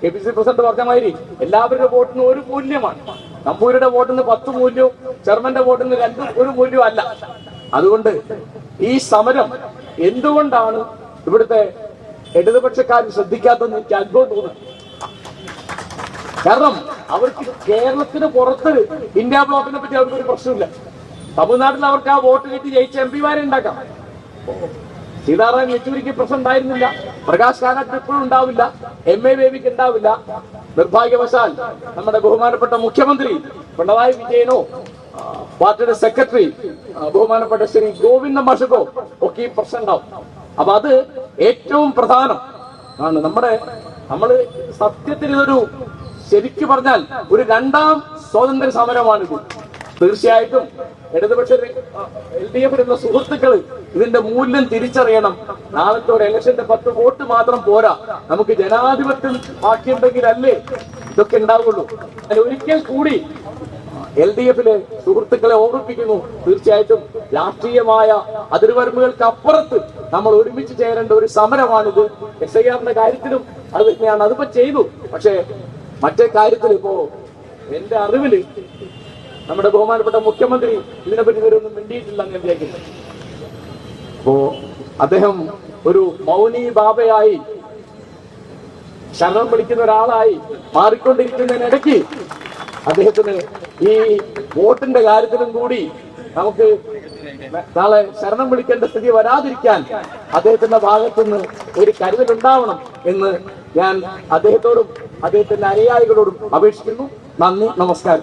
K P C president പറഞ്ഞ മാതിരി എല്ലാവരുടെ വോട്ടിന് ഒരു മൂല്യമാണ്. നമ്പൂരിയുടെ വോട്ടിന് പത്ത് മൂല്യവും ചെയർമാന്റെ വോട്ടിന് രണ്ട് ഒരു മൂല്യവും അല്ല. അതുകൊണ്ട് ഈ സമരം എന്തുകൊണ്ടാണ് ഇവിടുത്തെ ഇടതുപക്ഷക്കാർ ശ്രദ്ധിക്കാത്തതെന്ന് എനിക്ക് അത്ഭുതം തോന്നുന്നു. കാരണം അവർക്ക് കേരളത്തിന് പുറത്ത് ഇന്ത്യ ബ്ലോക്കിനെ പറ്റി അവർക്ക് ഒരു പ്രശ്നമില്ല. തമിഴ്നാട്ടിൽ അവർക്ക് ആ വോട്ട് കിട്ടി ജയിച്ച എം പിമാരെ ഉണ്ടാക്കാം. സീതാറാം യെച്ചൂരിക്ക് പ്രശ്നം ഉണ്ടായിരുന്നില്ല പ്രകാശ് കാരാട്ടിന് ഇപ്പോഴും ഉണ്ടാവില്ല. എം എ ബേബിക്ക് ഉണ്ടാവില്ല. നിർഭാഗ്യവശാൽ നമ്മുടെ ബഹുമാനപ്പെട്ട മുഖ്യമന്ത്രി പിണറായി വിജയനോ പാർട്ടിയുടെ സെക്രട്ടറി ബഹുമാനപ്പെട്ട ശ്രീ ഗോവിന്ദ മാഷക്കോ ഒക്കെ ഈ പ്രശ്നം ഉണ്ടാവും. അപ്പൊ അത് ഏറ്റവും പ്രധാനം ആണ്. നമ്മുടെ നമ്മൾ സത്യത്തിൽ ഇതൊരു ശരിക്കു പറഞ്ഞാൽ ഒരു രണ്ടാം സ്വാതന്ത്ര്യ സമരമാണിത് തീർച്ചയായിട്ടും ഇടതുപക്ഷ എൽ ഡി എഫിലുള്ള സുഹൃത്തുക്കൾ ഇതിന്റെ മൂല്യം തിരിച്ചറിയണം. നാളത്തെ ഒരു ഇലക്ഷന്റെ പത്ത് വോട്ട് മാത്രം പോരാ. നമുക്ക് ജനാധിപത്യം ബാക്കിയുണ്ടെങ്കിലല്ലേ ഇതൊക്കെ ഉണ്ടാവുള്ളൂ. അതിൽ ഒരിക്കൽ കൂടി എൽ ഡി എഫിലെ സുഹൃത്തുക്കളെ ഓർമ്മിപ്പിക്കുന്നു. തീർച്ചയായിട്ടും രാഷ്ട്രീയമായ അതിർവരമ്പുകൾക്ക് അപ്പുറത്ത് നമ്മൾ ഒരുമിച്ച് ചേരേണ്ട ഒരു സമരമാണിത്. എസ് ഐ ആറിന്റെ കാര്യത്തിലും അത് തന്നെയാണ്. അതിപ്പോ ചെയ്തു. പക്ഷേ മറ്റേ കാര്യത്തിൽ ഇപ്പോ എന്റെ അറിവിൽ നമ്മുടെ ബഹുമാനപ്പെട്ട മുഖ്യമന്ത്രി ഇതിനെപ്പറ്റി ഇവരൊന്നും മിണ്ടിയിട്ടില്ല എന്ന് വിചാരിക്കുന്നു. അപ്പോ അദ്ദേഹം ഒരു മൗനി ബാബയായി ശരണം പിടിക്കുന്ന ഒരാളായി മാറിക്കൊണ്ടിരിക്കുന്നതിനിടയ്ക്ക് അദ്ദേഹത്തിന് ഈ വോട്ടിന്റെ കാര്യത്തിലും കൂടി നമുക്ക് നാളെ ശരണം വിളിക്കേണ്ട സ്ഥിതി വരാതിരിക്കാൻ അദ്ദേഹത്തിന്റെ ഭാഗത്തുനിന്ന് ഒരു കരുതലുണ്ടാവണം എന്ന് ഞാൻ അദ്ദേഹത്തോടും അദ്ദേഹത്തിന്റെ അനുയായികളോടും അപേക്ഷിക്കുന്നു. നന്ദി നമസ്കാരം.